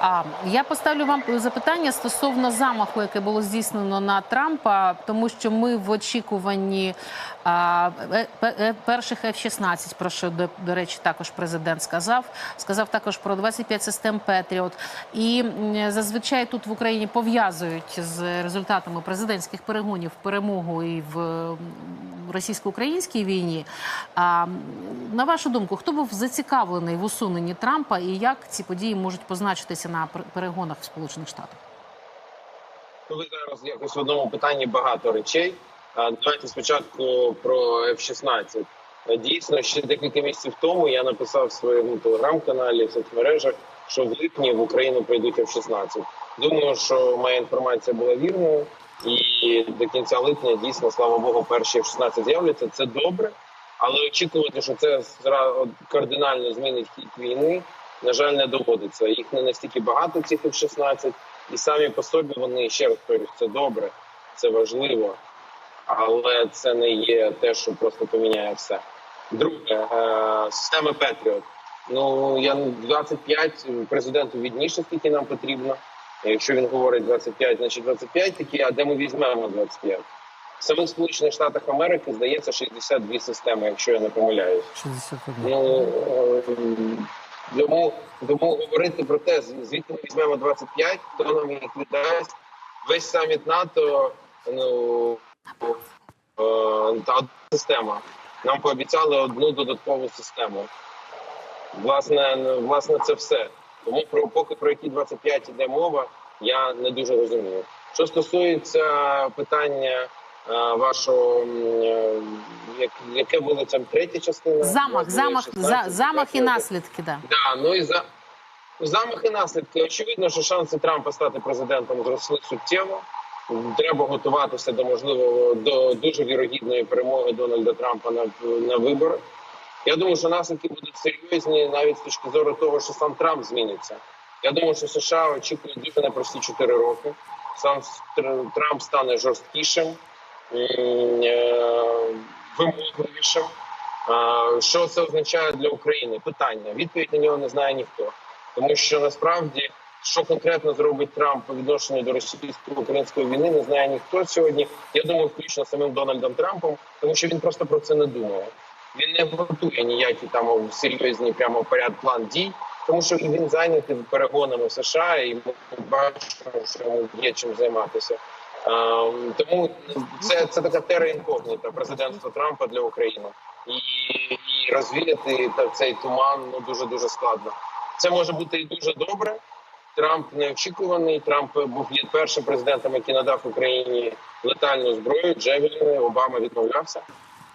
А я поставлю вам запитання стосовно замаху, яке було здійснено на Трампа, тому що ми в очікуванні а, е, е, перших F-16, про що до, до речі, також президент сказав. Сказав також про 25 систем Петріот. І зазвичай тут в Україні пов'язують з результатами президентських перегонів перемогу і в російсько-українській війні. А, на вашу думку, хто був зацікавлений в усуненні Трампа і як ці події можуть позначитися на пер- перегонах в Сполучених Штатах? Ви зараз якось в одному питанні багато речей. Давайте спочатку про F-16. Дійсно, ще декілька місяців тому я написав в своєму телеграм-каналі в соцмережах, що в липні в Україну прийдуть F-16. Думаю, що моя інформація була вірною, і до кінця липня дійсно, слава Богу, перші F-16 з'являться. Це добре, але очікувати, що це кардинально змінить хід війни, на жаль, не доводиться. Їх не настільки багато цих F-16, і самі по собі вони ще раз повторюсь, це добре, це важливо, але це не є те, що просто поміняє все. Друге, е, система Петріот. Ну я 25 президенту відніше, скільки нам потрібно. Якщо він говорить 25, значить 25 такі, а де ми візьмемо 25? В самих Сполучених Штатах Америки здається 62 системи, якщо я не помиляюсь. 61. Ну е, тому, тому говорити про те, звідки ми візьмемо 25, хто нам їх віддасть. Весь саміт НАТО, ну е, та одна система. Нам пообіцяли одну додаткову систему. Власне, ну, власне, це все. Тому про поки про які 25 іде мова, я не дуже розумію. Що стосується питання е, вашого, е, як, яке було там третя частина? Замах, замах, 16, за, замах і наслідки. Да. Да, ну і за замах і наслідки. Очевидно, що шанси Трампа стати президентом зросли суттєво. Треба готуватися до можливого до дуже вірогідної перемоги Дональда Трампа на, на виборах. Я думаю, що наслідки будуть серйозні навіть з точки зору того, що сам Трамп зміниться. Я думаю, що США очікують дуже непрості 4 роки. Сам Тр- Трамп стане жорсткішим, е, вимогливішим. Що це означає для України? Питання. Відповідь на нього не знає ніхто. Тому що насправді, що конкретно зробить Трамп по відношенню до російсько-української війни, не знає ніхто сьогодні. Я думаю, включно самим Дональдом Трампом, тому що він просто про це не думає. Він не готує ніякі там серйозні прямо поряд план дій, тому що він зайнятий перегонами в США, і ми бачимо, що йому є чим займатися. Ем, тому це, це така тера інкогніта президентства Трампа для України, і, і розвіяти цей туман ну дуже дуже складно. Це може бути і дуже добре. Трамп неочікуваний. Трамп був є першим президентом, який надав Україні летальну зброю. Джевеліни, Обама відмовлявся,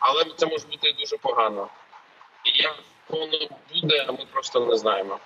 але це може бути дуже погано. І як воно буде, ми просто не знаємо.